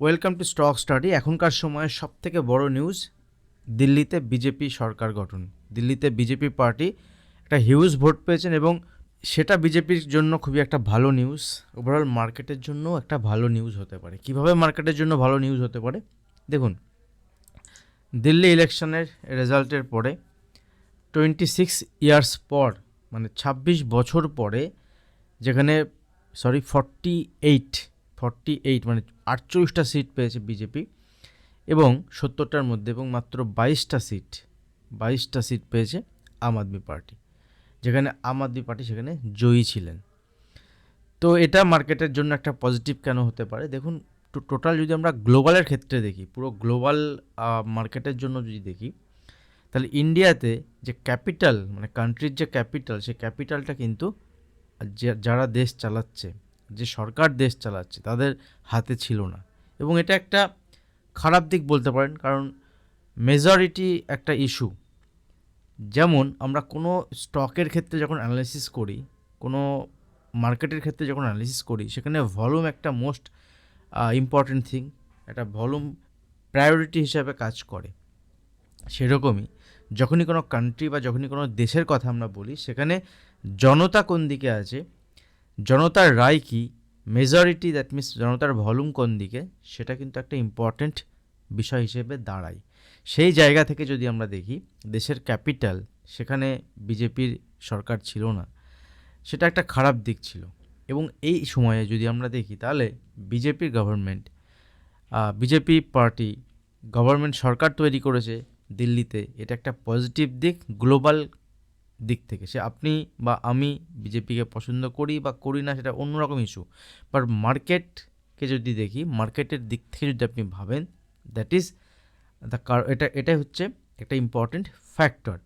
Welcome to stock study. এখনকার সময়ে সব থেকে বড় নিউজ, দিল্লিতে বিজেপি সরকার গঠন। দিল্লিতে বিজেপি পার্টি একটা হিউজ ভোট পেয়েছেন এবং সেটা বিজেপির জন্য খুবই একটা ভালো নিউজ ওভারঅল মার্কেটের জন্য একটা ভালো নিউজ হতে পারে। কীভাবে মার্কেটের জন্য ভালো নিউজ হতে পারে? দেখুন, দিল্লি ইলেকশনের রেজাল্টের পরে টোয়েন্টি সিক্স ইয়ার্স পর মানে ছাব্বিশ বছর পরে, যেখানে sorry forty eight forty eight মানে আটচল্লিশটা সিট পেয়েছে বিজেপি এবং সত্তরটার মধ্যে এবং মাত্র বাইশটা সিট বাইশটা সিট পেয়েছে আম আদমি পার্টি। যেখানে আম আদমি পার্টি সেখানে জয়ী ছিলেন। তো এটা মার্কেটের জন্য একটা পজিটিভ কেন হতে পারে? দেখুন টোটাল যদি আমরা গ্লোবালের ক্ষেত্রে দেখি, পুরো গ্লোবাল মার্কেটের জন্য যদি দেখি, তাহলে ইন্ডিয়াতে যে ক্যাপিটাল মানে কান্ট্রির যে ক্যাপিটাল সেই ক্যাপিটালটা কিন্তু যারা দেশ চালাচ্ছে যে সরকার দেশ চালাচ্ছে তাদের হাতে ছিল না। এবং এটা একটা খারাপ দিক বলতে পারেন, কারণ মেজরিটি একটা ইস্যু যেমন আমরা কোনো স্টকের ক্ষেত্রে যখন অ্যানালিসিস করি, কোনো মার্কেটের ক্ষেত্রে যখন অ্যানালিসিস করি, সেখানে ভলিউম একটা মোস্ট ইম্পর্ট্যান্ট থিং একটা ভলিউম প্রায়োরিটি হিসাবে কাজ করে। সেরকমই যখনই কোনো কান্ট্রি বা যখনই কোনো দেশের কথা আমরা বলি, সেখানে জনতা কোন দিকে আছে জনতার রায় কি? মেজরিটি দ্যাট মিনস জনতার ভলিউম কোন দিকে? সেটা কিন্তু একটা ইম্পর্ট্যান্ট বিষয় হিসেবে দাঁড়ায়। সেই জায়গা থেকে যদি আমরা দেখি, দেশের ক্যাপিটাল সেখানে বিজেপির সরকার ছিল না। সেটা একটা খারাপ দিক ছিল। এবং এই সময়ে যদি আমরা দেখি, তাহলে বিজেপির গভর্নমেন্ট বিজেপি পার্টি গভর্নমেন্ট সরকার তৈরি করেছে দিল্লিতে। এটা একটা পজিটিভ দিক গ্লোবাল দিক থেকে। সে আপনি বা আমি বিজেপিকে পছন্দ করি বা করি না সেটা অন্যরকম ইস্যু বাট মার্কেটকে যদি দেখি মার্কেটের দিক থেকে যদি আপনি ভাবেন দ্যাট ইজ দ্য কার এটা, এটাই হচ্ছে একটা ইম্পর্টেন্ট ফ্যাক্টর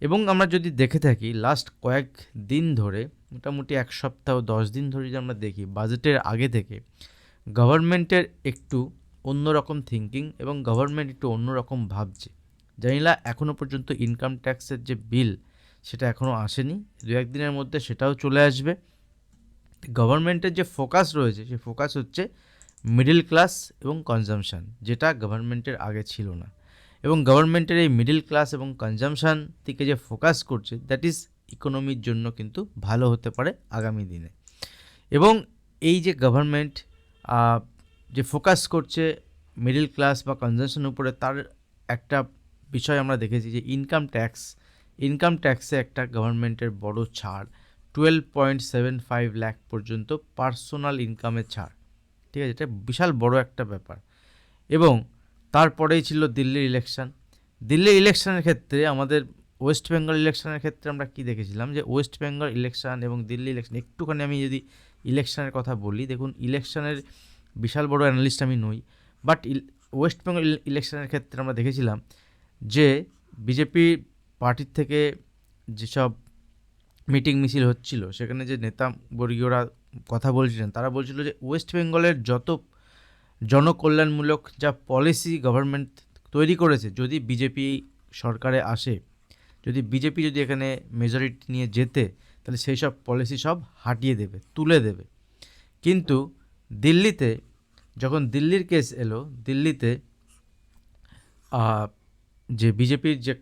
এবং আমরা যদি দেখে থাকি লাস্ট কয়েক দিন ধরে, মোটামুটি এক সপ্তাহ, দশ দিন ধরে যদি আমরা দেখি বাজেটের আগে থেকে গভর্নমেন্টের একটু অন্যরকম থিঙ্কিং এবং গভর্নমেন্ট একটু অন্যরকম ভাবছে। জানি না এখনও পর্যন্ত ইনকাম ট্যাক্সের যে বিল সেটা এখনও আসেনি। দু একদিনের মধ্যে সেটাও চলে আসবে। গভর্নমেন্টের যে ফোকাস রয়েছে, সেই ফোকাস হচ্ছে মিডিল ক্লাস এবং কনজামশান, যেটা গভর্নমেন্টের আগে ছিল না। এবং গভর্নমেন্টের এই মিডিল ক্লাস এবং কনজামশান থেকে যে ফোকাস করছে, দ্যাট ইজ ইকোনমির জন্য কিন্তু ভালো হতে পারে আগামী দিনে। এবং এই যে গভর্নমেন্ট যে ফোকাস করছে মিডিল ক্লাস বা কনজামশন উপরে, তার একটা বিষয় আমরা দেখেছি যে ইনকাম ট্যাক্স ইনকাম ট্যাক্সে একটা গভর্নমেন্টের বড় ছাড় twelve point seven five lakh পর্যন্ত পার্সোনাল ইনকামের ছাড়। ঠিক আছে, এটা বিশাল বড় একটা ব্যাপার। এবং তারপরেই ছিল দিল্লির ইলেকশান দিল্লির ইলেকশানের ক্ষেত্রে আমাদের ওয়েস্ট বেঙ্গল ইলেকশানের ক্ষেত্রে আমরা কি দেখেছিলাম? যে ওয়েস্ট বেঙ্গল ইলেকশান এবং দিল্লি ইলেকশান একটুখানি আমি যদি ইলেকশানের কথা বলি, দেখুন ইলেকশানের বিশাল বড় অ্যানালিস্ট আমি নই বাট ওয়েস্ট বেঙ্গল ইলেকশানের ক্ষেত্রে আমরা দেখেছিলাম যে বিজেপি পার্টির থেকে যেসব মিটিং মিছিল হচ্ছিল, সেখানে যে নেতা বর্গীয়রা কথা বলছিলেন, তারা বলছিল যে ওয়েস্ট বেঙ্গলের যত জনকল্যাণমূলক যা পলিসি গভর্নমেন্ট তৈরি করেছে, যদি বিজেপি সরকারে আসে, যদি বিজেপি যদি এখানে মেজরিটি নিয়ে যেতে তাহলে সেই সব পলিসি সব হাটিয়ে দেবে, তুলে দেবে। কিন্তু দিল্লিতে যখন দিল্লির কেস এলো, দিল্লিতে যে বিজেপির যে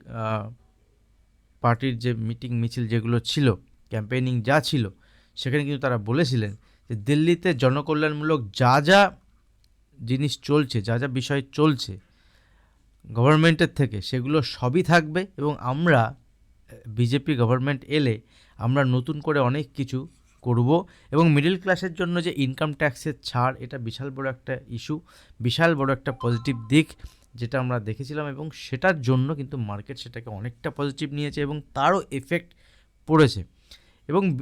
পার্টির যে মিটিং মিছিল যেগুলো ছিল, ক্যাম্পেইনিং যা ছিল, সেখানে কিন্তু তারা বলেছিলেন যে দিল্লিতে জনকল্যাণমূলক যা যা জিনিস চলছে, যা যা বিষয় চলছে, গভর্নমেন্টের থেকে সেগুলো সবই থাকবে এবং আমরা, বিজেপি গভর্নমেন্ট এলে আমরা নতুন করে অনেক কিছু করব এবং মিডল ক্লাসের জন্য যে ইনকাম ট্যাক্সের ছাড়, এটা বিশাল বড় একটা ইস্যু বিশাল বড় একটা পজিটিভ দিক। যেটা আমরা দেখেছিলাম এবং সেটার জন্য কিন্তু মার্কেট সেটাকে অনেকটা পজিটিভ নিয়েছে এবং তারও এফেক্ট পড়েছে। এবং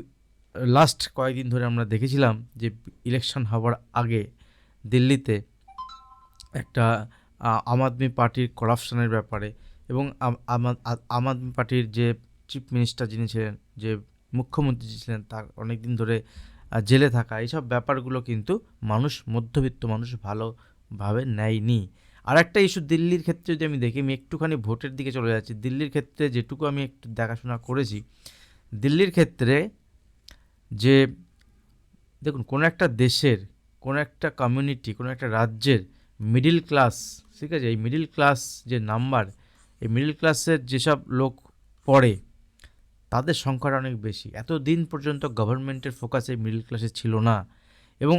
লাস্ট কয়েকদিন ধরে আমরা দেখেছিলাম যে ইলেকশন হওয়ার আগে দিল্লিতে একটা আম আদমি পার্টির করাপশনের ব্যাপারে এবং আম- আদমি পার্টির যে চিফ মিনিস্টার যিনি ছিলেন, যে মুখ্যমন্ত্রী ছিলেন, তার অনেক দিন ধরে জেলে থাকা, এইসব ব্যাপারগুলো কিন্তু মানুষ, মধ্যবিত্ত মানুষ ভালোভাবে নেয়নি। আর একটা ইস্যু দিল্লির ক্ষেত্রে যদি আমি দেখি, আমি একটুখানি ভোটের দিকে চলে যাচ্ছি। দিল্লির ক্ষেত্রে যেটুকু আমি একটু দেখাশোনা করেছি, দিল্লির ক্ষেত্রে যে, দেখুন, কোনো একটা দেশের, কোনো একটা কমিউনিটি কোনো একটা রাজ্যের মিডিল ক্লাস ঠিক আছে? এই মিডিল ক্লাস যে নাম্বার এই মিডিল ক্লাসের যেসব লোক পড়ে, তাদের সংখ্যাটা অনেক বেশি। এত দিন পর্যন্ত গভর্নমেন্টের ফোকাস এই মিডিল ক্লাসে ছিল না। এবং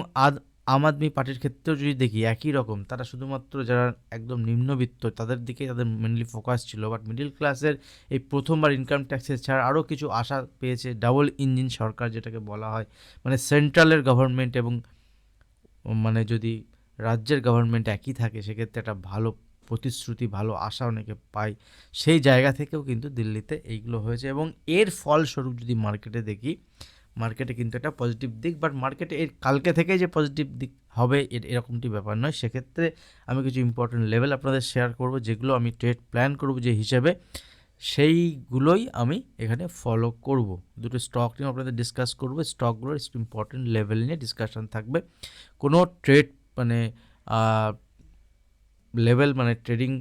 আম আদমি পার্টির ক্ষেত্রেও যদি দেখি একই রকম, তারা শুধুমাত্র যারা একদম নিম্নবিত্ত, তাদের দিকে তাদের মেনলি ফোকাস ছিল। বাট মিডিল ক্লাসের এই প্রথমবার ইনকাম ট্যাক্সের ছাড়া আরও কিছু আশা পেয়েছে ডাবল ইঞ্জিন সরকার, যেটাকে বলা হয়। মানে সেন্ট্রালের গভর্নমেন্ট এবং মানে যদি রাজ্যের গভর্নমেন্ট একই থাকে, সেক্ষেত্রে একটা ভালো প্রতিশ্রুতি, ভালো আশা অনেকে পায়। সেই জায়গা থেকেও কিন্তু দিল্লিতে এইগুলো হয়েছে এবং এর ফলস্বরূপ যদি মার্কেটে দেখি মার্কেটে কিন্তু একটা পজিটিভ দিক বাট মার্কেটে এর কালকে থেকে যে পজিটিভ দিক হবে, এর এরকমটি ব্যাপার নয়। সেক্ষেত্রে আমি কিছু ইম্পর্টেন্ট লেভেল আপনাদের শেয়ার করব, যেগুলো আমি ট্রেড প্ল্যান করব যে হিসেবে, সেইগুলোই আমি এখানে ফলো করব। দুটো স্টক নিয়ে আপনাদের ডিসকাস করব স্টকগুলোর ইম্পর্টেন্ট লেভেল নিয়ে ডিসকাশন থাকবে। কোনো ট্রেড মানে লেভেল মানে ট্রেডিং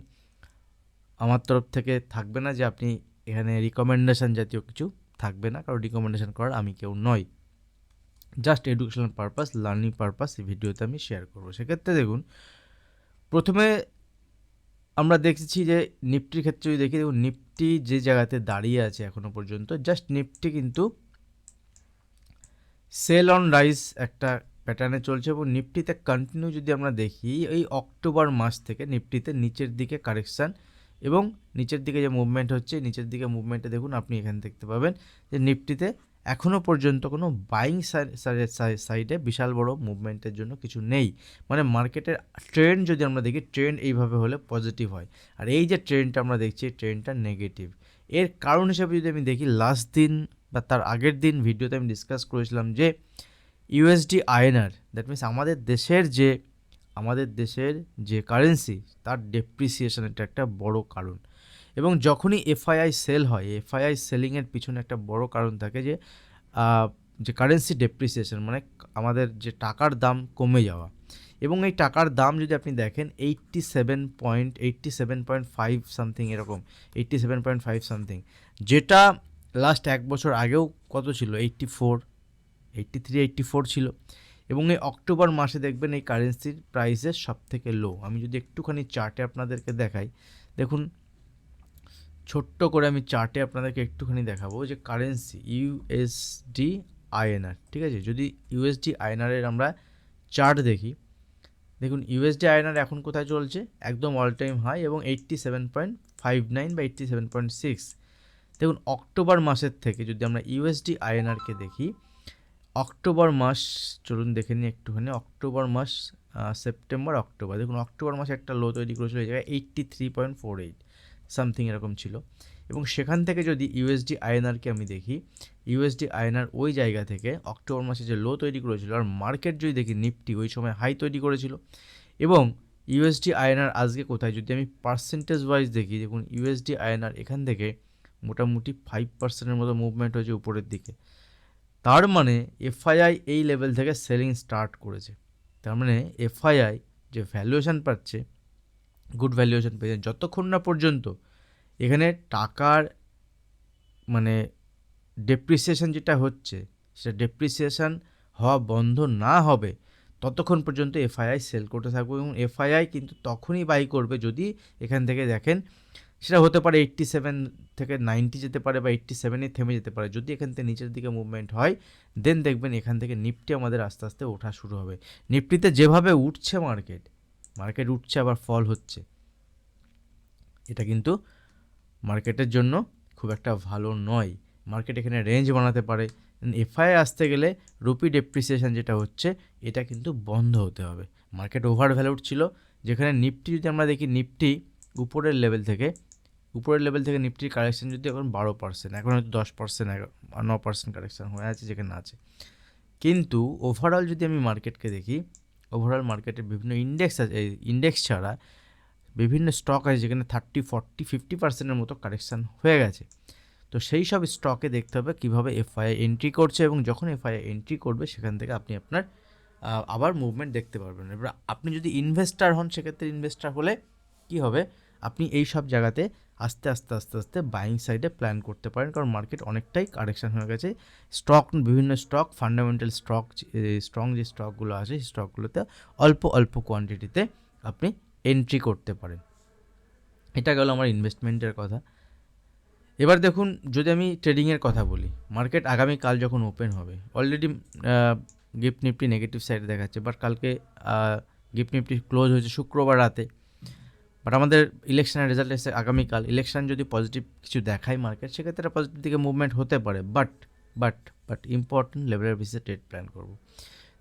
আমার তরফ থেকে থাকবে না যে আপনি এখানে রিকমেন্ডেশন জাতীয় কিছু থাকবে না, কারণ রিকমেন্ডেশন করার আমি কেউ নয় just educational purpose learning purpose এই ভিডিওতে আমি শেয়ার করব। সেক্ষেত্রে দেখুন, প্রথমে আমরা দেখেছি যে নিফটির ক্ষেত্রে যদি দেখি, দেখুন, নিফটি যে জায়গাতে দাঁড়িয়ে আছে এখনও পর্যন্ত জাস্ট নিফটি কিন্তু সেল অন রাইস একটা প্যাটার্নে চলছে এবং নিফটিতে কন্টিনিউ যদি আমরা দেখি, এই অক্টোবর মাস থেকে নিফটিতে নিচের দিকে কারেকশান এবং নিচের দিকে যে মুভমেন্ট হচ্ছে, নিচের দিকে মুভমেন্টে দেখুন আপনি এখানে দেখতে পাবেন যে নিফটিতে এখনও পর্যন্ত কোনো বাইং সাইডে বিশাল বড় মুভমেন্টের জন্য কিছু নেই। মানে মার্কেটের ট্রেন্ড যদি আমরা দেখি ট্রেন্ড এইভাবে হলে পজিটিভ হয়। আর এই যে ট্রেন্ডটা আমরা দেখছি ট্রেন্ডটা নেগেটিভ এর কারণ হিসেবে যদি আমি দেখি লাস্ট দিন বা তার আগের দিন ভিডিওতে আমি ডিসকাস করেছিলাম যে ইউএসডি আইএনআর দ্যাট মিনস আমাদের দেশের যে আমাদের দেশের যে কারেন্সি তার ডেপ্রিসিয়েশন এটা একটা বড় কারণ। এবং যখনই এফআইআই সেল হয় এফআইআই সেলিংয়ের পিছনে একটা বড় কারণ থাকে যে যে কারেন্সি ডেপ্রিসিয়েশন মানে আমাদের যে টাকার দাম কমে যাওয়া। এবং এই টাকার দাম যদি আপনি দেখেন eighty seven point eighty seven point five something এরকম eighty seven point five something যেটা লাস্ট এক বছর আগেও কত ছিল? Eighty four eighty three eighty four ছিল। এবং এই অক্টোবর মাসে দেখবেন এই কারেন্সির প্রাইসের সব থেকে লো আমি যদি একটুখানি চার্টে আপনাদেরকে দেখাই, দেখুন, ছোট্ট করে আমি চার্টে আপনাদেরকে একটুখানি দেখাবো যে কারেন্সি ইউএসডি আইএনআর ঠিক আছে? যদি ইউএসডি আইএনআরের আমরা চার্ট দেখি, দেখুন ইউএসডি আইএনআর এখন কোথায় চলছে? একদম অল টাইম হাই এবং eighty seven point five nine বা এইট্টি সেভেন পয়েন্ট সিক্স দেখুন, অক্টোবর মাসের থেকে যদি আমরা ইউএসডি আইএনআরকে দেখি অক্টোবর মাস, চলুন দেখে নিই একটুখানি, অক্টোবর মাস সেপ্টেম্বর, অক্টোবর। দেখুন, অক্টোবর মাসে একটা লো তৈরি করেছিল এই জায়গায় eighty three point four eight something এরকম ছিল। এবং সেখান থেকে যদি ইউএসডি আইএনআরকে আমি দেখি ইউএসডি আইএনআর ওই জায়গা থেকে অক্টোবর মাসে যে লো তৈরি করেছিল, আর মার্কেট যদি দেখি নিফটি ওই সময় হাই তৈরি করেছিল। এবং ইউএসডি আইএনআর আজকে কোথায়? যদি আমি পার্সেন্টেজ ওয়াইজ দেখি, দেখুন ইউএসডি আইএনআর এখান থেকে মোটামুটি ফাইভ পার্সেন্টের মতো মুভমেন্ট হয়েছে উপরের দিকে। তার মানে এফআইআই এই লেভেল থেকে সেলিং স্টার্ট করেছে। তার মানে এফআইআই যে ভ্যালুয়েশান পাচ্ছে গুড ভ্যালুয়েশান পেয়েছে, যতক্ষণ না পর্যন্ত এখানে টাকার মানে ডেপ্রিসিয়েশন যেটা হচ্ছে, সেটা ডেপ্রিসিয়েশন হওয়া বন্ধ না হবে, ততক্ষণ পর্যন্ত এফআইআই সেল করতে থাকবে এবং এফআইআই কিন্তু তখনই বাই করবে যদি এখান থেকে দেখেন সেটা হতে পারে এইট্টি সেভেন থেকে নাইনটি যেতে পারে বা এইট্টি সেভেনে থেমে যেতে পারে। যদি এখান থেকে নিচের দিকে মুভমেন্ট হয় দেন দেখবেন এখান থেকে নিফটি আমাদের আস্তে আস্তে ওঠা শুরু হবে। নিফটিতে যেভাবে উঠছে মার্কেট মার্কেট উঠছে আবার ফল হচ্ছে। এটা কিন্তু মার্কেটের জন্য খুব একটা ভালো নয়। মার্কেট এখানে রেঞ্জ বানাতে পারে। এফআই আসতে গেলে রুপি ডেপ্রিসিয়েশন যেটা হচ্ছে, এটা কিন্তু বন্ধ হতে হবে। মার্কেট ওভার ভ্যালুড ছিল। যেখানে নিফটি যদি আমরা দেখি, নিফটি উপরের লেভেল থেকে উপরের লেভেল থেকে নিফটির কারেকশন যদি এখন বারো পার্সেন্ট এখন হয়তো দশ পার্সেন্ট ন পার্সেন্ট কারেকশন হয়ে আছে যেখানে আছে। কিন্তু ওভারঅল যদি আমি মার্কেটকে দেখি ওভারঅল মার্কেটে বিভিন্ন ইন্ডেক্স আছে ইন্ডেক্স ছাড়া বিভিন্ন স্টক আছে যেখানে থার্টি ফর্টি ফিফটি পার্সেন্টের মতো কারেকশান হয়ে গেছে। তো সেই সব স্টকে দেখতে হবে কীভাবে এফআইআই এন্ট্রি করছে এবং যখন এফআইআই এন্ট্রি করবে সেখান থেকে আপনি আপনার আবার মুভমেন্ট দেখতে পারবেন। এবার আপনি যদি ইনভেস্টার হন সেক্ষেত্রে ইনভেস্টার হলে কী হবে? আপনি এই সব জায়গাতে আস্তে আস্তে আস্তে আস্তে বাইং সাইডে প্ল্যান করতে পারেন। কারণ মার্কেট অনেকটাই কারেকশান হয়ে গেছে। স্টক বিভিন্ন স্টক ফান্ডামেন্টাল স্টক স্ট্রং যে স্টকগুলো আছে, সেই স্টকগুলোতে অল্প অল্প কোয়ান্টিটিতে আপনি এন্ট্রি করতে পারেন। এটা গেল আমার ইনভেস্টমেন্টের কথা। এবার দেখুন, যদি আমি ট্রেডিংয়ের কথা বলি মার্কেট আগামীকাল যখন ওপেন হবে অলরেডি গিফট নিফটি নেগেটিভ সাইডে দেখাচ্ছে বাট কালকে গিফট নিফটি ক্লোজ হয়েছে শুক্রবার রাতে। বাট আমাদের ইলেকশনের রেজাল্ট এসে আগামীকাল ইলেকশন যদি পজিটিভ কিছু দেখায় মার্কেট সেক্ষেত্রে পজিটিভ দিকে মুভমেন্ট হতে পারে। বাট বাট বাট ইম্পর্টেন্ট লেভেলের বেসিসে ট্রেড প্ল্যান করব।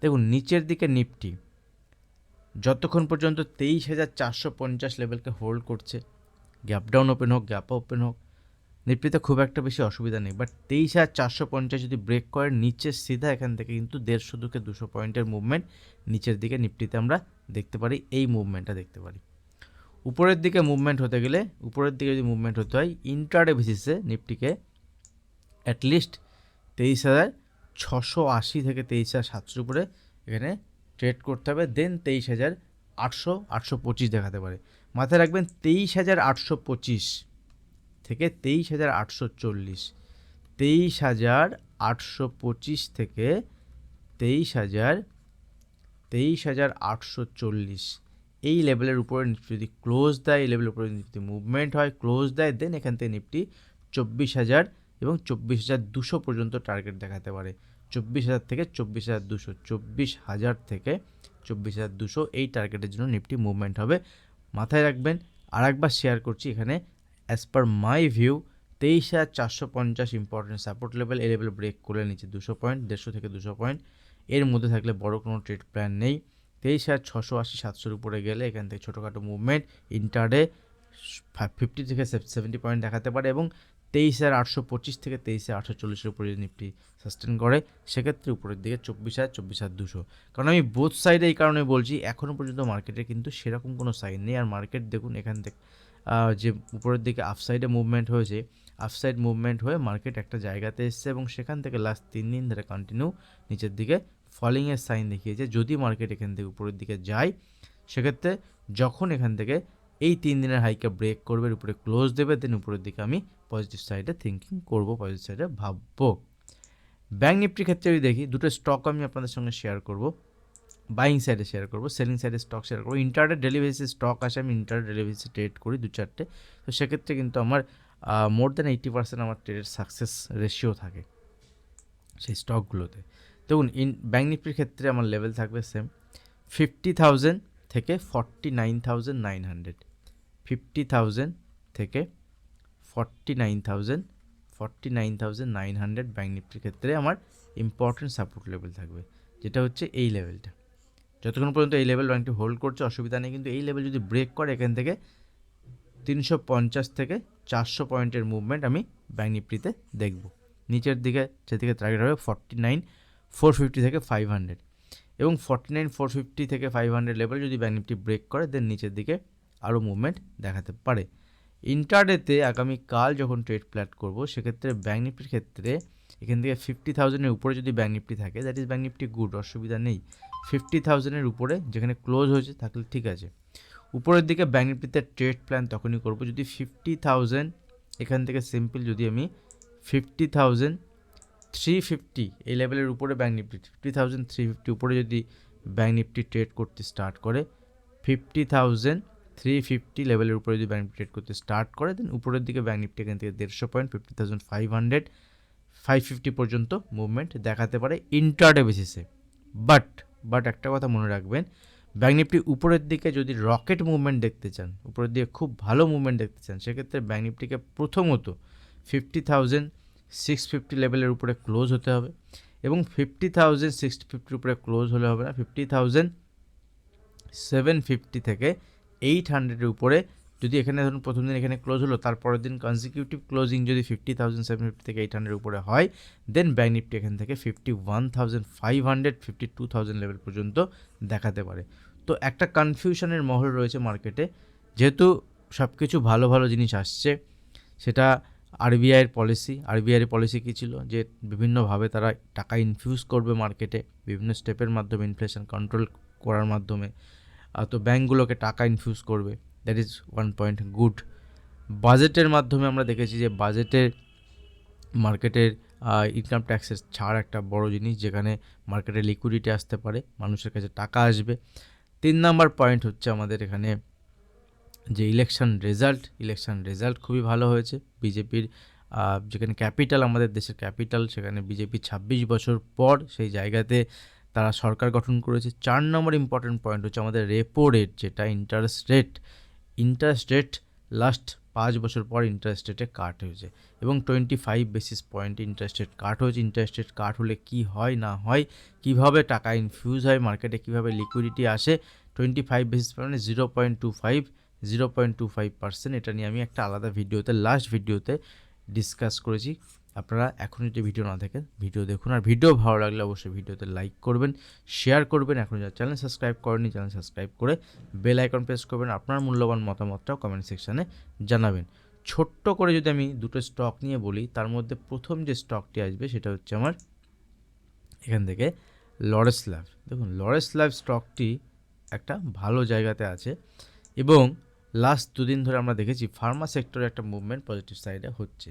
দেখুন, নিচের দিকে নিফটি যতক্ষণ পর্যন্ত তেইশ হাজার চারশো পঞ্চাশ লেভেলকে হোল্ড করছে গ্যাপ ডাউন ওপেন হোক গ্যাপ ওপেন হোক নিফটিতে খুব একটা বেশি অসুবিধা নেই। বাট তেইশ হাজার চারশো পঞ্চাশ যদি ব্রেক করে, নিচে সিধা এখান থেকে কিন্তু দেড়শো দুকে দুশো পয়েন্টের মুভমেন্ট নিচের দিকে নিফটিতে আমরা দেখতে পারি, এই মুভমেন্টটা দেখতে পারি। উপরের দিকে মুভমেন্ট হতে গেলে উপরের দিকে যদি মুভমেন্ট হতে হয় ইন্টারডে বেসিসে নিফটিকে অ্যাটলিস্ট তেইশ হাজার ছশো আশি থেকে তেইশ হাজার সাতশোর উপরে এখানে ট্রেড করতে হবে। দেন তেইশ হাজার আটশো আটশো পঁচিশ দেখাতে পারে। মাথায় রাখবেন, তেইশ হাজার আটশো পঁচিশ থেকে তেইশ হাজার আটশো চল্লিশ। তেইশ হাজার আটশো পঁচিশ থেকে তেইশ হাজার তেইশ হাজার আটশো চল্লিশ। এই লেভেলের উপরে যদি ক্লোজ দেয়, এই লেভেলের উপরে নিফটি মুভমেন্ট হয় ক্লোজ দেয় দেন এখান থেকে নিফটি চব্বিশ হাজার এবং চব্বিশ হাজার দুশো পর্যন্ত টার্গেট দেখাতে পারে। চব্বিশ হাজার থেকে চব্বিশ হাজার দুশো, চব্বিশ হাজার থেকে চব্বিশ হাজার দুশো এই টার্গেটের জন্য নিফটি মুভমেন্ট হবে। মাথায় রাখবেন আর একবার শেয়ার করছি এখানে অ্যাজ পার মাই ভিউ তেইশ হাজার চারশো পঞ্চাশ ইম্পর্টেন্ট সাপোর্ট লেভেল এই লেভেল ব্রেক করে নিচ্ছে দুশো পয়েন্ট দেড়শো থেকে দুশো পয়েন্ট এর মধ্যে থাকলে বড় কোনো ট্রেড প্ল্যান নেই। তেইশ হাজার ছশো আশি সাতশোর উপরে গেলে এখান থেকে ছোটোখাটো মুভমেন্ট ইন্টারডে ফিফটি থেকে সেভেন্টি পয়েন্ট দেখাতে পারে এবং তেইশ হাজার আটশো পঁচিশ থেকে তেইশ হাজার আটশো চল্লিশের উপরে নিফটি সাস্টেন করে, সেক্ষেত্রে উপরের দিকে চব্বিশ হাজার চব্বিশ হাজার দুশো। কারণ আমি বোথ সাইডে এই কারণে বলছি এখনও পর্যন্ত মার্কেটে কিন্তু সেরকম কোনো সাইন নেই। আর মার্কেট দেখুন, এখান থেকে যে উপরের দিকে আফসাইডে মুভমেন্ট হয়েছে আফসাইড মুভমেন্ট হয়ে মার্কেট একটা জায়গাতে এসছে এবং সেখান থেকে লাস্ট তিন দিন ধরে কন্টিনিউ নিচের দিকে ফলিংয়ের সাইন দেখিয়েছে, যদি মার্কেট এখান থেকে উপরের দিকে যায়, সেক্ষেত্রে যখন এখান থেকে এই তিন দিনের হাইকে ব্রেক করবে উপরে ক্লোজ দেবে দেন উপরের দিকে আমি পজিটিভ সাইডে থিঙ্কিং করব পজিটিভ সাইডে ভাববো। ব্যাঙ্ক নিফটির ক্ষেত্রে যদি দেখি, দুটো স্টক আমি আপনাদের সঙ্গে শেয়ার করব। বাইং সাইডে শেয়ার করব সেলিং সাইডে স্টক শেয়ার করব। ইন্টারডে ডেলি বেসিসে স্টক আসে, আমি ইন্টারডে ডেলি বেসিসে ট্রেড করি দু চারটে। তো সেক্ষেত্রে কিন্তু আমার মোর দ্যান এইটি পার্সেন্ট আমার ট্রেডের সাকসেস রেশিও থাকে সেই স্টকগুলোতে দেখুন ইন ব্যাঙ্ক নিফটির ক্ষেত্রে আমার লেভেল থাকবে সেম ফিফটি থাউজেন্ড থেকে forty nine thousand nine hundred fifty thousand থেকে forty nine thousand forty nine thousand nine hundred bank নিফটির ক্ষেত্রে আমার ইম্পর্টেন্ট সাপোর্ট লেভেল থাকবে, যেটা হচ্ছে এই লেভেলটা যতক্ষণ পর্যন্ত এই লেভেল ব্যাঙ্কটি হোল্ড করছে, অসুবিধা নেই, কিন্তু এই লেভেল যদি ব্রেক করে, এখান থেকে তিনশো পঞ্চাশ থেকে চারশো পয়েন্টের মুভমেন্ট আমি ব্যাঙ্ক নিফটিতে দেখব। নিচের দিকে যেদিকে টার্গেট হবে ফর্টি নাইন ফোর ফিফটি থেকে ফাইভ হান্ড্রেড এবং ফর্টি নাইন ফোর ফিফটি থেকে ফাইভ হান্ড্রেড লেভেল যদি ব্যাঙ্ক নিফটি ব্রেক করে দেন নিচের দিকে আরও মুভমেন্ট দেখাতে পারে। ইন্টারডেতে আগামীকাল যখন ট্রেড প্ল্যাট করব, সেক্ষেত্রে ব্যাঙ্ক নিফটির ক্ষেত্রে এখান থেকে ফিফটি থাউজেন্ডের উপরে যদি ব্যাঙ্ক নিফটি থাকে that is bank Nifty good অসুবিধা নেই। ফিফটি থাউজেন্ডের উপরে যেখানে ক্লোজ হয়েছে থাকলে ঠিক আছে। উপরের দিকে ব্যাঙ্ক নিফটিতে ট্রেড প্ল্যান তখনই করব, যদি ফিফটি থাউজেন্ড এখান থেকে সিম্পল যদি আমি ফিফটি থাউজেন্ড থ্রি ফিফটি এই লেভেলের উপরে bank Nifty fifty thousand three fifty উপরে যদি ব্যাঙ্ক নিফটি ট্রেড করতে স্টার্ট করে ফিফটি থাউজেন্ড থ্রি ফিফটি লেভেলের উপরে যদি ব্যাঙ্ক নিফটি ট্রেড করতে স্টার্ট করে দেন উপরের দিকে ব্যাঙ্ক নিফটি এখান থেকে দেড়শো point fifty thousand five hundred five fifty পর্যন্ত মুভমেন্ট দেখাতে পারে ইন্টারডে বেসিসে বাট বাট একটা কথা মনে রাখবেন ব্যাঙ্ক নিফটি উপরের দিকে যদি রকেট মুভমেন্ট দেখতে চান, উপরের দিকে খুব ভালো মুভমেন্ট দেখতে চান, সেক্ষেত্রে ব্যাঙ্ক নিফটিকে প্রথমত ফিফটি থাউজেন্ড সিক্স ফিফটি লেভেলের উপরে ক্লোজ হতে হবে এবং ফিফটি থাউজেন্ড সিক্স ফিফটির উপরে ক্লোজ হলে হবে না। ফিফটি থাউজেন্ড সেভেন ফিফটি থেকে এইট হান্ড্রেডের উপরে যদি এখানে ধরুন প্রথম দিন এখানে ক্লোজ হলো, তারপরের দিন কনজিকিউটিভ ক্লোজিং যদি ফিফটি থাউজেন্ড সেভেন ফিফটি থেকে এইট হান্ড্রেড উপরে হয় দেন ব্যাঙ্ক নিফটি এখান থেকে fifty one thousand five hundred fifty two thousand level পর্যন্ত দেখাতে পারে। তো একটা কনফিউশনের মহল রয়েছে মার্কেটে যেহেতু সব কিছু ভালো ভালো জিনিস আসছে, সেটা আরবিআইয়ের পলিসি আরবিআইয়ের পলিসি কী ছিল? যে বিভিন্নভাবে তারা টাকা ইনফিউজ করবে মার্কেটে বিভিন্ন স্টেপের মাধ্যমে ইনফ্লেশন কন্ট্রোল করার মাধ্যমে। তো ব্যাঙ্কগুলোকে টাকা ইনফিউজ করবে। That is one point good বাজেটের মাধ্যমে আমরা দেখেছি যে বাজেটের মার্কেটের ইনকাম ট্যাক্সের ছাড় একটা বড় জিনিস, যেখানে মার্কেটে লিকুইডিটি আসতে পারে, মানুষের কাছে টাকা আসবে। তিন নাম্বার পয়েন্ট হচ্ছে আমাদের এখানে যে ইলেকশন রেজাল্ট ইলেকশন রেজাল্ট খুবই ভালো হয়েছে। বিজেপির যেখানে ক্যাপিটাল আমাদের দেশের ক্যাপিটাল সেখানে বিজেপি ছাব্বিশ বছর পর সেই জায়গাতে তারা সরকার গঠন করেছে। চার নম্বর ইম্পর্টেন্ট পয়েন্ট হচ্ছে আমাদের রেপো রেট যেটা interest rate interest rate last পাঁচ বছর পর ইন্টারেস্ট রেটে কাট হয়েছে। এবং twenty five basis point interest rate cut হয়েছে। ইন্টারেস্ট রেট কাট হলে কী হয়, না হয়, কীভাবে টাকা ইনফিউজ হয় মার্কেটে কীভাবে লিকুইডিটি আসে twenty five basis point zero point two five zero point two five percent এটা নিয়ে আমি একটা আলাদা ভিডিওতে লাস্ট ভিডিওতে ডিসকাস করেছি। আপনারা এখন যদি ভিডিও না দেখেন, ভিডিও দেখুন। আর ভিডিও ভালো লাগলে অবশ্যই ভিডিওতে লাইক করবেন শেয়ার করবেন। এখন যারা চ্যানেল সাবস্ক্রাইব করেনি চ্যানেল সাবস্ক্রাইব করে বেল আইকন প্রেস করবেন। আপনার মূল্যবান মতামতটাও কমেন্ট সেকশানে জানাবেন। ছোট্ট করে যদি আমি দুটো স্টক নিয়ে বলি, তার মধ্যে প্রথম যে স্টকটি আসবে, সেটা হচ্ছে আমার এখান থেকে লরেস ল্যাব দেখুন লরেস ল্যাব স্টকটি একটা ভালো জায়গাতে আছে এবং লাস্ট দুদিন ধরে আমরা দেখেছি ফার্মা সেক্টরে একটা মুভমেন্ট পজিটিভ সাইডে হচ্ছে।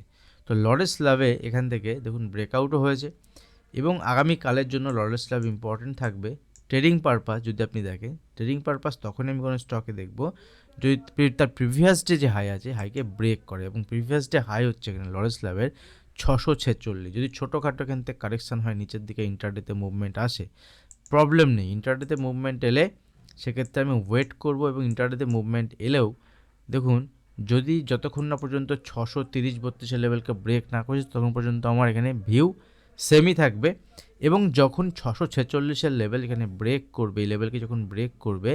তো লরেস লাভে এখান থেকে দেখুন ব্রেকআউটও হয়েছে এবং আগামী কালের জন্য লরেস লাভ ইম্পর্টেন্ট থাকবে। ট্রেডিং পারপাস যদি আপনি দেখেন ট্রেডিং পারপাস তখনই আমি কোনো স্টকে দেখব যদি তার প্রিভিয়াস ডে যে হাই আছে হাইকে ব্রেক করে এবং প্রিভিয়াস ডে হাই হচ্ছে এখানে লরেস লাভের ছশো ছেচল্লিশ। যদি ছোটোখাটো এখান থেকে কারেকশান হয়, নিচের দিকে ইন্টারডেতে মুভমেন্ট আসে প্রবলেম নেই। ইন্টারডেতে মুভমেন্ট এলে সেক্ষেত্রে আমি ওয়েট করব এবং ইন্টারডেতে মুভমেন্ট এলেও, দেখুন, যদি যতক্ষণ না পর্যন্ত ছশো তিরিশ বত্রিশের লেভেলকে ব্রেক না করছে তখন পর্যন্ত আমার এখানে ভিউ সেমই থাকবে এবং যখন ছশো ছেচল্লিশের লেভেল এখানে ব্রেক করবে, এই লেভেলকে যখন ব্রেক করবে,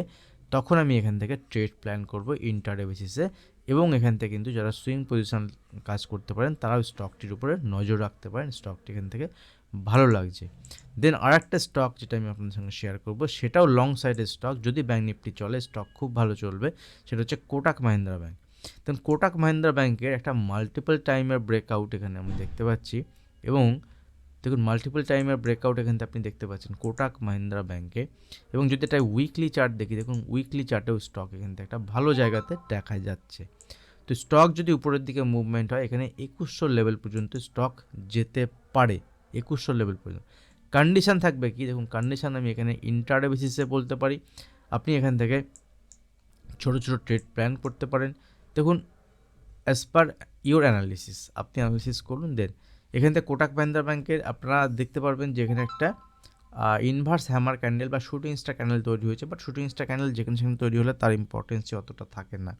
তখন আমি এখান থেকে ট্রেড প্ল্যান করব ইন্টারডে বেসিসে এবং এখান থেকে কিন্তু যারা সুইং পজিশন কাজ করতে পারেন, তারাও স্টকটির উপরে নজর রাখতে পারেন স্টকটি এখান থেকে ভালো লাগছে। দেন আর একটা স্টক যেটা আমি আপনাদের সঙ্গে শেয়ার করব, সেটাও লং সাইডের স্টক যদি ব্যাঙ্ক নিফটি চলে স্টক খুব ভালো চলবে, সেটা হচ্ছে কোটাক মাহিন্দ্রা ব্যাঙ্ক দেন কোটাক মাহিন্দ্রা ব্যাঙ্কের একটা মাল্টিপল টাইমের ব্রেকআউট এখানে আমি দেখতে পাচ্ছি এবং দেখুন মাল্টিপল টাইমের ব্রেকআউট এখানে আপনি দেখতে পাচ্ছেন কোটাক মাহিন্দ্রা ব্যাঙ্কে এবং যদি এটা উইকলি চার্ট দেখি, দেখুন উইকলি চার্টেও স্টক এখান থেকে একটা ভালো জায়গাতে দেখা যাচ্ছে। তো স্টক যদি উপরের দিকে মুভমেন্ট হয়, এখানে একুশশো লেভেল পর্যন্ত স্টক যেতে পারে। একুশশো লেভেল পর্যন্ত। কন্ডিশান থাকবে কি? দেখুন কন্ডিশান আমি এখানে ইন্টারডে বেসিসে বলতে পারি। আপনি এখান থেকে ছোটো ছোটো ট্রেড প্ল্যান করতে পারেন। দেখুন অ্যাজ পার ইউর অ্যানালিসিস আপনি অ্যানালিসিস করুন দেন এখান থেকে কোটাক মাহিন্দ্রা ব্যাংকের আপনারা দেখতে পারবেন যে এখানে একটা ইনভার্স হ্যামার ক্যান্ডেল বা শুটিং স্টার ক্যান্ডেল তৈরি হয়েছে। বাট শুটিং স্টার ক্যান্ডেল যেখানে সেখানে তৈরি হলে তার ইম্পর্টেন্সই অতটা থাকে না।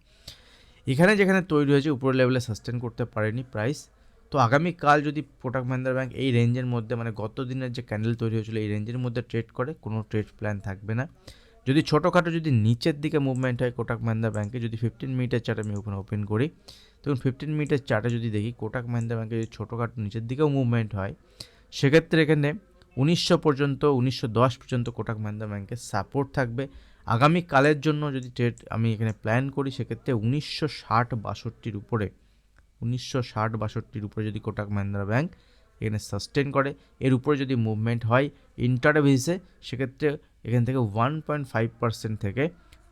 এখানে যেখানে তৈরি হয়েছে, উপরের লেভেলে সাস্টেন করতে পারেনি প্রাইস তো আগামীকাল যদি কোটাক মাহিন্দ্রা ব্যাংক এই রেঞ্জের মধ্যে মানে গত দিনের যে ক্যান্ডেল তৈরি হয়েছিল, এই রেঞ্জের মধ্যে ট্রেড করে, কোনো ট্রেড প্ল্যান থাকবে না। যদি ছোটোখাটো যদি নিচের দিকে মুভমেন্ট হয় কোটাক মাহিন্দ্রা ব্যাঙ্কে যদি ফিফটিন মিনিটের চার্ট আমি ওখানে ওপেন করি, তখন ফিফটিন মিনিটের চার্টে যদি দেখি কোটাক মাহিন্দ্রা ব্যাঙ্কে যদি ছোটোখাটো নিচের দিকেও মুভমেন্ট হয়, সেক্ষেত্রে এখানে উনিশশো পর্যন্ত, উনিশশো দশ পর্যন্ত কোটাক মাহিন্দ্রা ব্যাঙ্কের সাপোর্ট থাকবে। আগামী কালের জন্য যদি ট্রেড আমি এখানে প্ল্যান করি, সেক্ষেত্রে উনিশশো ষাট বাষট্টির উপরে উনিশশো ষাট বাষট্টির উপরে যদি কোটাক মাহিন্দ্রা ব্যাঙ্ক এখানে সাস্টেন করে, এর উপরে যদি মুভমেন্ট হয় ইন্টারে বেসিসে সেক্ষেত্রে এখান থেকে ওয়ান পয়েন্ট ফাইভ পার্সেন্ট থেকে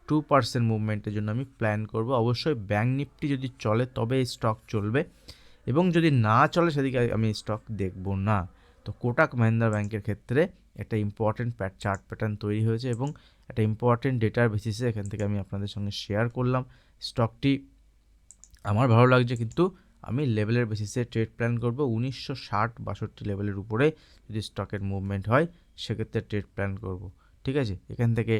টু পার্সেন্ট মুভমেন্টের জন্য আমি প্ল্যান করব। অবশ্যই ব্যাঙ্ক নিফটি যদি চলে তবে এই স্টক চলবে এবং যদি না চলে সেদিকে আমি স্টক দেখব না। তো কোটাক মাহিন্দ্রা ব্যাংকের ক্ষেত্রে একটা ইম্পর্টেন্ট প্যাট চার্ট প্যাটার্ন তৈরি হয়েছে এবং একটা ইম্পর্টেন্ট ডেটার বেসিসে এখান থেকে আমি আপনাদের সঙ্গে শেয়ার করলাম। স্টকটি আমার ভালো লাগছে কিন্তু আমি লেভেলের বেসিসে ট্রেড প্ল্যান করব। উনিশশো ষাট বাষট্টি লেভেলের উপরে যদি স্টকের মুভমেন্ট হয়, সেক্ষেত্রে ট্রেড প্ল্যান করব। ঠিক আছে? এখান থেকে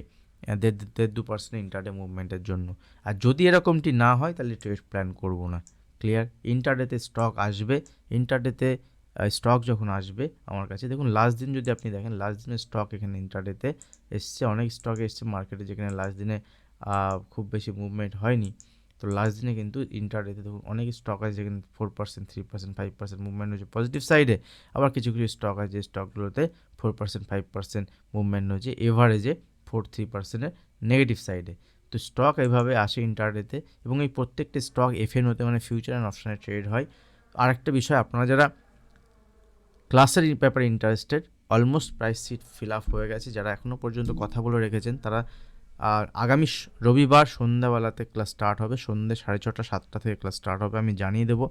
দেড় দেড় দু পার্সেন্ট ইন্টারডে মুভমেন্টের জন্য। আর যদি এরকমটি না হয়, তাহলে ট্রেড প্ল্যান করব না। ক্লিয়ার ইন্টারডেতে স্টক আসবে। ইন্টারডেতে স্টক যখন আসবে আমার কাছে, দেখুন লাস্ট দিন যদি আপনি দেখেন লাস্ট দিনের স্টক এখানে ইন্টারডেতে এসছে। অনেক স্টক এসছে মার্কেটে যেখানে লাস্ট দিনে খুব বেশি মুভমেন্ট হয়নি। তো লাস্ট দিনে কিন্তু ইন্টারডেতে দেখুন অনেক স্টক আছে যেখানে four percent three percent five percent movement হচ্ছে পজিটিভ সাইডে আবার কিছু কিছু স্টক আছে যে স্টকগুলোতে four percent five percent movement হচ্ছে এভারেজে ফোর থ্রি পার্সেন্টের নেগেটিভ সাইডে তো স্টক এভাবে আসে ইন্টারডেতে এবং এই প্রত্যেকটি স্টক এফএন হতে মানে ফিউচার অ্যান্ড অপশানে ট্রেড হয়। আর একটা বিষয়, আপনারা যারা ক্লাসের ব্যাপারে interested almost price seat fill up হয়ে গেছে। যারা এখনও পর্যন্ত কথা বলে রেখেছেন, তারা আর আগামী রবিবার সন্ধ্যাবেলাতে ক্লাস স্টার্ট হবে। সন্ধ্যে সাড়ে ছটা, সাতটা থেকে ক্লাস স্টার্ট হবে। আমি জানিয়ে দেবো,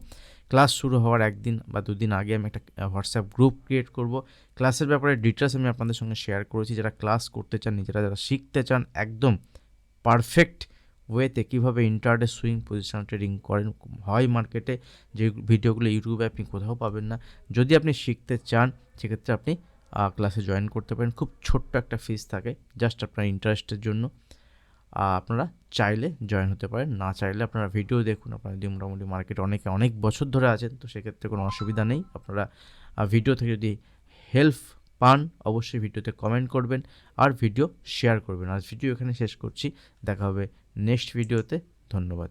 ক্লাস শুরু হওয়ার একদিন বা দুদিন আগে আমি একটা হোয়াটসঅ্যাপ গ্রুপ ক্রিয়েট করব। ক্লাসের ব্যাপারে ডিটেলস আমি আপনাদের সঙ্গে শেয়ার করেছি। যারা ক্লাস করতে চান, নিজেরা যারা শিখতে চান, একদম পারফেক্ট ওয়েতে কীভাবে ইন্টারডে সুইং পজিশন ট্রেডিং করেন, হয় মার্কেটে যে ভিডিওগুলো ইউটিউবে আপনি কোথাও পাবেন না। যদি আপনি শিখতে চান, সেক্ষেত্রে আপনি ক্লাসে জয়েন করতে পারেন। খুব ছোট্ট একটা ফিস থাকে জাস্ট আপনার ইন্টারেস্টের জন্য। আপনারা চাইলে জয়েন হতে পারেন, না চাইলে আপনারা ভিডিও দেখুন। আপনারা যদি মোটামুটি মার্কেটে অনেকে অনেক বছর ধরে আছেন, তো সেক্ষেত্রে কোনো অসুবিধা নেই। আপনারা ভিডিও থেকে যদি হেল্প পান, অবশ্যই ভিডিওতে কমেন্ট করবেন আর ভিডিও শেয়ার করবেন। আজ ভিডিও এখানে শেষ করছি। দেখা হবে নেক্সট ভিডিওতে ধন্যবাদ।